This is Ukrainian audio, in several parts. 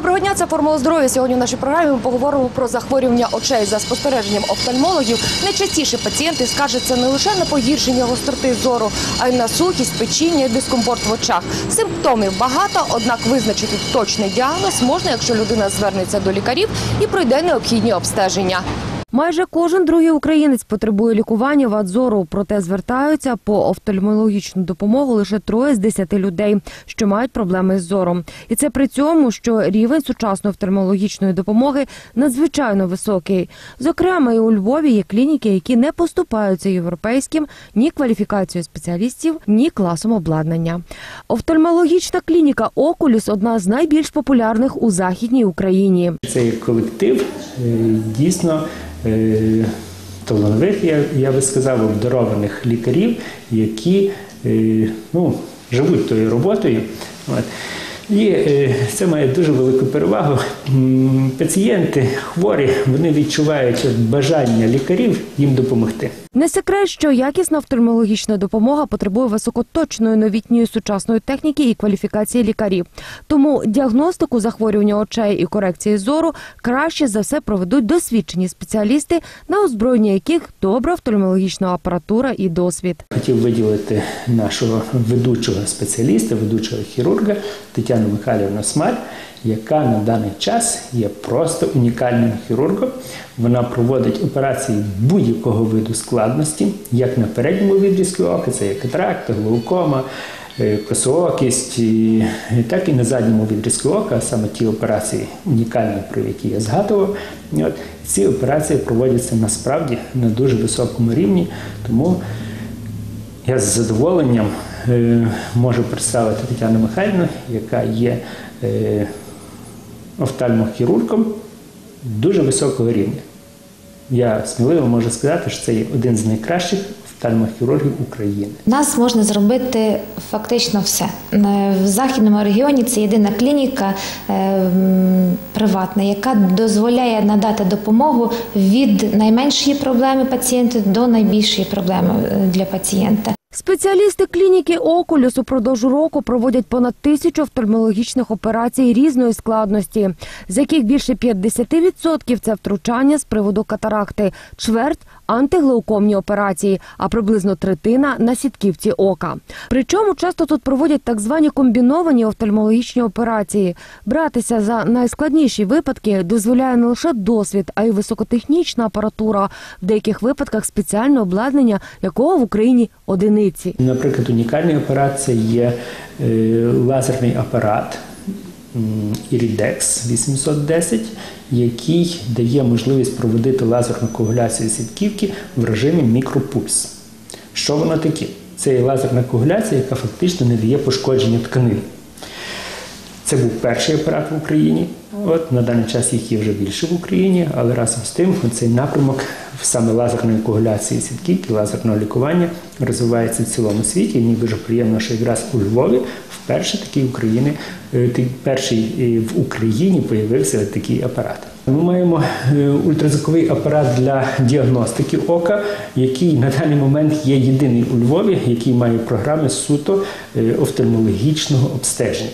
Доброго дня, це формула здоров'я. Сьогодні в нашій програмі ми поговоримо про захворювання очей. За спостереженням офтальмологів, найчастіше пацієнти скаржаться не лише на погіршення гостроти зору, а й на сухість, печіння і дискомфорт в очах. Симптомів багато, однак визначити точний діагноз можна, якщо людина звернеться до лікарів і пройде необхідні обстеження. Майже кожен другий українець потребує лікування вад зору, проте звертаються по офтальмологічну допомогу лише троє з десяти людей, що мають проблеми з зором. І це при цьому, що рівень сучасної офтальмологічної допомоги надзвичайно високий. Зокрема, і у Львові є клініки, які не поступаються європейським ні кваліфікацією спеціалістів, ні класом обладнання. Офтальмологічна клініка Окулюс одна з найбільш популярних у західній Україні. Цей колектив е, дійсно е, талановитих, я, я би сказав, обдарованих лікарів, які е, ну, живуть тою роботою. От. І е, це має дуже велику перевагу. Пацієнти хворі, вони відчувають бажання лікарів їм допомогти. Не секрет, що якісна офтальмологічна допомога потребує високоточної новітньої сучасної техніки і кваліфікації лікарів. Тому діагностику захворювання очей і корекції зору краще за все проведуть досвідчені спеціалісти, на озброєння яких добра офтальмологічна апаратура і досвід. Хотів виділити нашого ведучого спеціаліста, ведучого хірурга Тетяну Михайлівну Смаль, яка на даний час є просто унікальним хірургом. Вона проводить операції будь-якого виду складності, як на передньому відрізку ока, це є катракта, глаукома, е, косоокість, так і на задньому відрізку ока, саме ті операції унікальні, про які я згадував. От ці операції проводяться насправді на дуже високому рівні, тому я з задоволенням е, можу представити Тетяну Михайлівну, яка є е, офтальмохірургом дуже високого рівня. Я сміливо можу сказати, що це є один з найкращих офтальмохірургів України. Нас можна зробити фактично все. В західному регіоні це єдина клініка е, приватна, яка дозволяє надати допомогу від найменшої проблеми пацієнта до найбільшої проблеми е, для пацієнта. Спеціалісти клініки Окулюс упродовж року проводять понад тисячу офтальмологічних операцій різної складності, з яких більше 50% – це втручання з приводу катаракти, чверть – антиглаукомні операції, а приблизно третина – на сітківці ока. Причому часто тут проводять так звані комбіновані офтальмологічні операції. Братися за найскладніші випадки дозволяє не лише досвід, а й високотехнічна апаратура, в деяких випадках спеціальне обладнання, якого в Україні одиниці. Наприклад, унікальний апарат це є е, лазерний апарат Iridex 810, який дає можливість проводити лазерну коагуляцію сітківки в режимі мікропульс. Що воно таке? Це є лазерна коагуляція, яка фактично не дає пошкодження тканин. Це був перший апарат в Україні. От на даний час їх є вже більше в Україні, але разом з тим цей напрямок саме лазерної коагуляції сітківки, лазерного лікування розвивається в цілому світі. І мені дуже приємно, що якраз у Львові вперше такий України, е, перший е, в Україні появився такий апарат. Ми маємо е, ультразвуковий апарат для діагностики ока, який на даний момент є єдиний у Львові, який має програми суто офтальмологічного обстеження.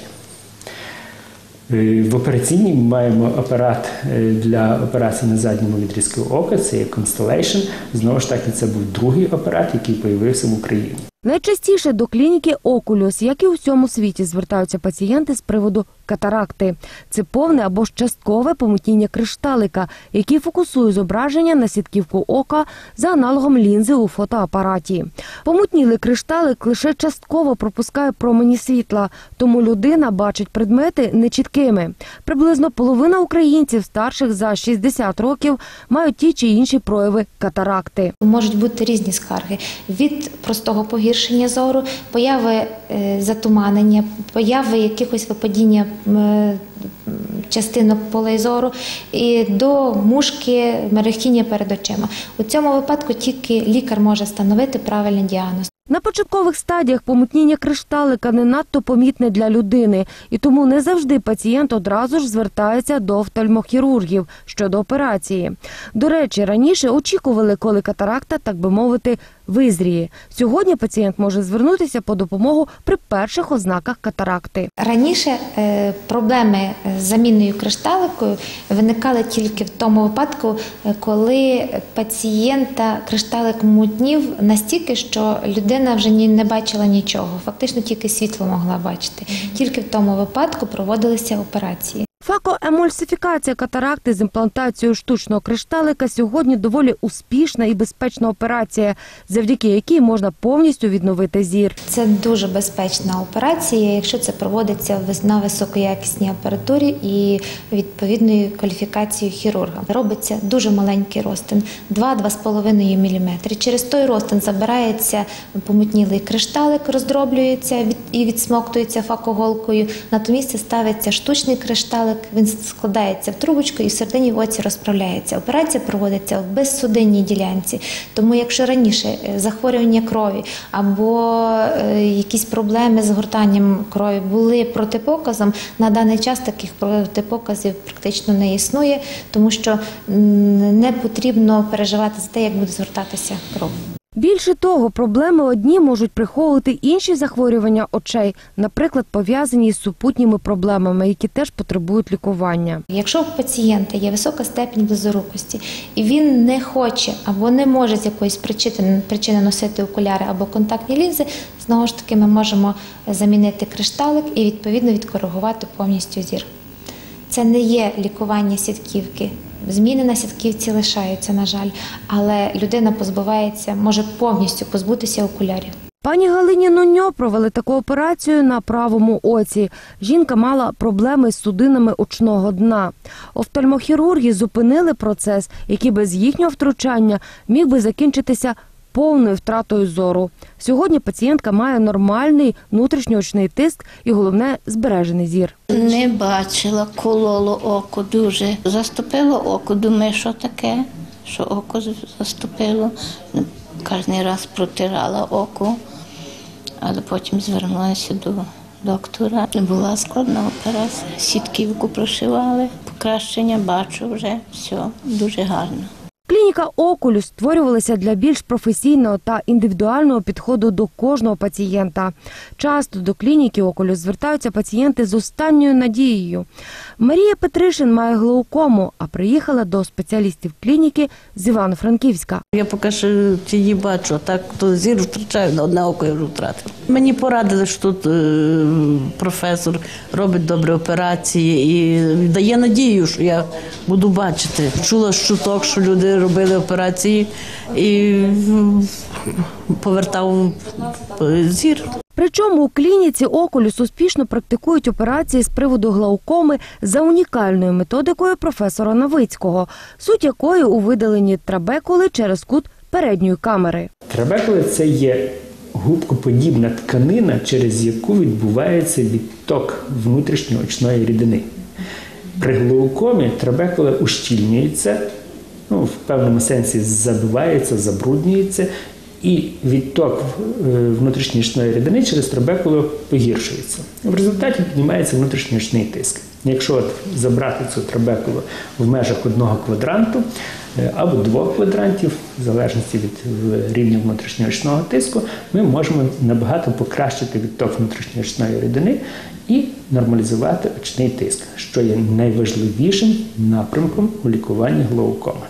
Е, В операційній ми маємо апарат е, для операції на задньому відрізку ока, це є Constellation. Знову ж таки, це був другий апарат, який появився в Україні. Найчастіше до клініки Окулюс, як і у всьому світі, звертаються пацієнти з приводу катаракти. Це повне або ж часткове помутніння кришталика, який фокусує зображення на сітківку ока за аналогом лінзи у фотоапараті. Помутнілий кришталик лише частково пропускає промені світла, тому людина бачить предмети нечіткими. Приблизно половина українців старших за 60 років мають ті чи інші прояви катаракти. Можуть бути різні скарги від простого погіршення зору, появи е, затуманення, появи якихось випадіння е, частинок полей зору і до мушки мерехтіння перед очима. У цьому випадку тільки лікар може встановити правильний діагноз. На початкових стадіях помутніння кришталика не надто помітне для людини, і тому не завжди пацієнт одразу ж звертається до офтальмохірургів щодо операції. До речі, раніше очікували, коли катаракта, так би мовити, визріє. Сьогодні пацієнт може звернутися по допомогу при перших ознаках катаракти. Раніше е, проблеми з заміною кришталикою виникали тільки в тому випадку, е, коли пацієнта кришталик мутнів настільки, що людина вже ні- не бачила нічого, фактично тільки світло могла бачити. Тільки в тому випадку проводилися операції. Факоемульсифікація катаракти з імплантацією штучного кришталика сьогодні доволі успішна і безпечна операція, завдяки якій можна повністю відновити зір. Це дуже безпечна операція, якщо це проводиться на високоякісній апаратурі і відповідною кваліфікацією хірурга. Робиться дуже маленький розтин 2-2,5 мм. Через той розтин забирається помутнілий кришталик, роздроблюється і відсмоктується факоголкою. На то місце ставиться штучний кришталик, він складається в трубочку і в середині оці розправляється. Операція проводиться в безсудинній ділянці. Тому якщо раніше е, захворювання крові або е, якісь проблеми з гортанням крові були протипоказом, на даний час таких протипоказів практично не існує, тому що не потрібно переживати за те, як буде згортатися кров. Більше того, проблеми одні можуть приховувати інші захворювання очей, наприклад, пов'язані з супутніми проблемами, які теж потребують лікування. Якщо у пацієнта є висока степень близорукості, і він не хоче або не може з якоїсь причини, причини носити окуляри або контактні лінзи, знову ж таки ми можемо замінити кришталик і відповідно відкоригувати повністю зір. Це не є лікування сітківки. Зміни на сітківці лишаються, на жаль, але людина позбувається, може повністю позбутися окулярів. Пані Галині Нуньо провели таку операцію на правому оці. Жінка мала проблеми з судинами очного дна. Офтальмохірурги зупинили процес, який без їхнього втручання міг би закінчитися повною втратою зору. Сьогодні пацієнтка має нормальний внутрішньоочний тиск і головне збережений зір. Не бачила, кололо око дуже. Заступило око, думаю, що таке, що око заступило. Кожен раз протирала око, але потім звернулася до доктора. Була складна операція. Сітківку прошивали, покращення бачу вже все дуже гарно. Клініка Окулюс створювалася для більш професійного та індивідуального підходу до кожного пацієнта. Часто до клініки Окулюс звертаються пацієнти з останньою надією. Марія Петришин має глаукому, а приїхала до спеціалістів клініки з Івано-Франківська. Я поки що її бачу, так то зір втрачаю, на одне око я вже втратила. Мені порадили, що тут е, професор робить добрі операції і дає надію, що я буду бачити. Чула з чуток, що люди робили операції і повертав е, зір. Причому у клініці Окулюс успішно практикують операції з приводу глаукоми за унікальною методикою професора Новицького, суть якої у видаленні трабекули через кут передньої камери. Трабекули це є губкоподібна тканина, через яку відбувається відток внутрішньоочної рідини. При глаукомі трабекула ущільнюється, ну, в певному сенсі забивається, забруднюється, і відток е, внутрішньоочної рідини через трабекулу погіршується. В результаті піднімається внутрішньоочний тиск. Якщо от забрати цю трабекулу в межах одного квадранту або двох квадрантів, в залежності від е, рівня внутрішньоочного тиску, ми можемо набагато покращити відток внутрішньоочної рідини і нормалізувати очний тиск, що є найважливішим напрямком у лікуванні глаукоми.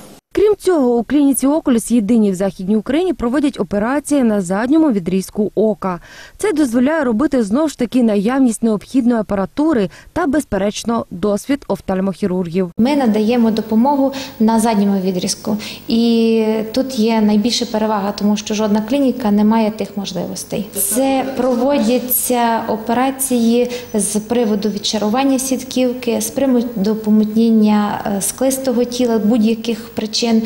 Цього, у клініці Окулюс єдині в Західній Україні проводять операції на задньому відрізку ока. Це дозволяє робити знову ж таки наявність необхідної апаратури та, безперечно, досвід офтальмохірургів. Ми надаємо допомогу на задньому відрізку, і тут є найбільша перевага, тому що жодна клініка не має тих можливостей. Це проводяться операції з приводу відчарування сітківки, з приводу помутніння е, склистого тіла будь-яких причин,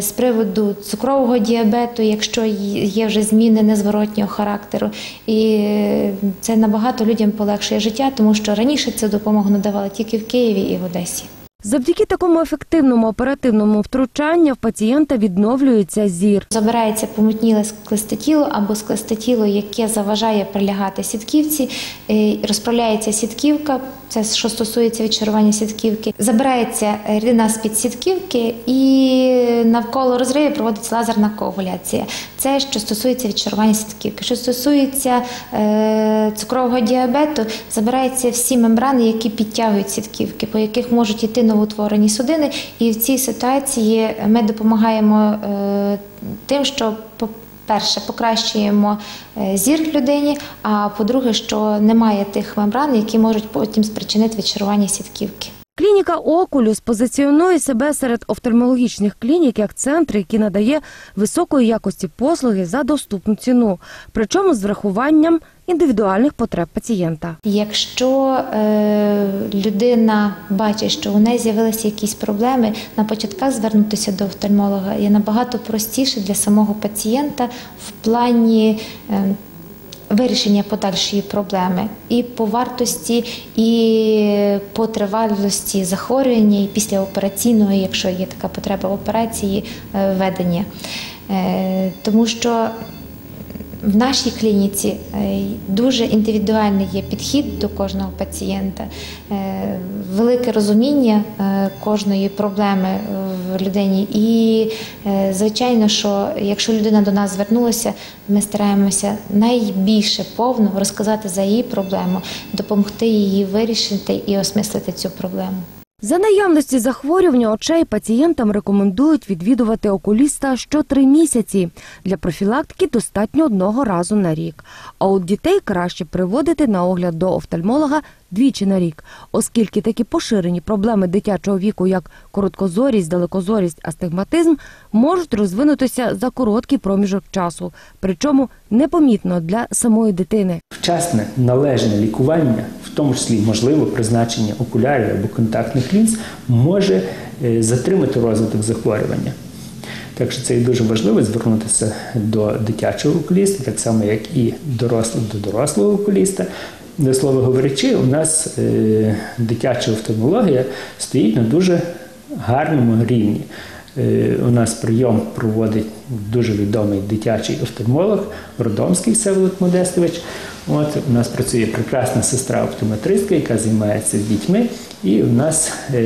з приводу цукрового діабету, якщо є вже зміни незворотнього характеру. І е, це набагато людям полегшує життя, тому що раніше цю допомогу надавали тільки в Києві і в Одесі. Завдяки такому ефективному оперативному втручанню в пацієнта відновлюється зір. Забирається помутніле склистотіло або склистотіло, яке заважає прилягати сітківці, е, розправляється сітківка, це що стосується відчарування сітківки. Забирається рідина з-під сітківки і навколо розриву проводиться лазерна коагуляція. Це що стосується відчарування сітківки. Що стосується е, цукрового діабету, забираються всі мембрани, які підтягують сітківки, по яких можуть йти новоутворені судини. І в цій ситуації ми допомагаємо е, тим, що по-перше, покращуємо е, зір людині, а по-друге, що немає тих мембран, які можуть потім спричинити відчарування сітківки. Клініка Окулюс позиціонує себе серед офтальмологічних клінік як центр, який надає високої якості послуги за доступну ціну, причому з врахуванням індивідуальних потреб пацієнта. Якщо е, людина бачить, що у неї з'явилися якісь проблеми, на початках звернутися до офтальмолога є набагато простіше для самого пацієнта в плані. Е, Вирішення подальшої проблеми і по вартості, і по тривалості захворювання, і післяопераційного, якщо є така потреба в операції, введення. ведення. Е, Тому що в нашій клініці е, дуже індивідуальний є підхід до кожного пацієнта, е, велике розуміння е, кожної проблеми в людині. І, звичайно, що якщо людина до нас звернулася, ми стараємося найбільше повно розказати за її проблему, допомогти її вирішити і осмислити цю проблему. За наявності захворювання очей пацієнтам рекомендують відвідувати окуліста що три місяці. Для профілактики достатньо одного разу на рік. А от дітей краще приводити на огляд до офтальмолога двічі на рік, оскільки такі поширені проблеми дитячого віку, як короткозорість, далекозорість, астигматизм, можуть розвинутися за короткий проміжок часу, причому непомітно для самої дитини. Вчасне належне лікування, в тому числі можливо призначення окулярів або контактних лінз, може е, затримати розвиток захворювання. Так що це і дуже важливо звернутися до дитячого окуліста, так само як і дорослого до дорослого окуліста. До слова говорячи, у нас е, дитяча офтальмологія стоїть на дуже гарному рівні. Е, У нас прийом проводить дуже відомий дитячий офтальмолог Родомський Всеволод Модестович. От у нас працює прекрасна сестра оптометристка, яка займається з дітьми. І у нас е,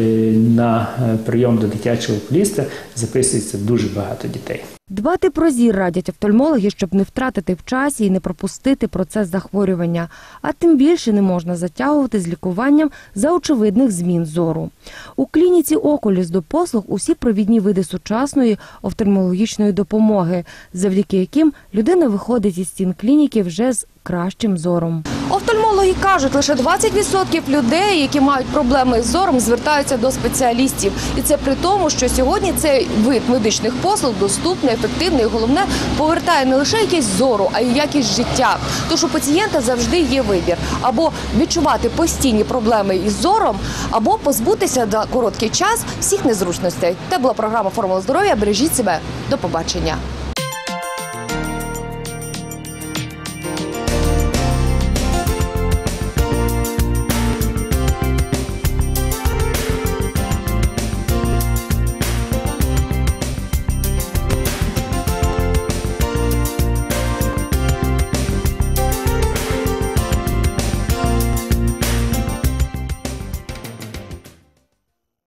на прийом до дитячого окуліста записується дуже багато дітей. Дбати про зір радять офтальмологи, щоб не втратити в часі і не пропустити процес захворювання, а тим більше не можна затягувати з лікуванням за очевидних змін зору. У клініці Окуліс до послуг усі провідні види сучасної офтальмологічної допомоги, завдяки яким людина виходить із стін клініки вже з кращим зором. Офтальмологи кажуть, лише 20% людей, які мають проблеми з зором, звертаються до спеціалістів. І це при тому, що сьогодні цей вид медичних послуг доступний, ефективний. і Головне повертає не лише якість зору, а й якість життя. Тож у пацієнта завжди є вибір або відчувати постійні проблеми із зором, або позбутися за короткий час всіх незручностей. Це була програма Формула здоров'я. Бережіть себе. До побачення.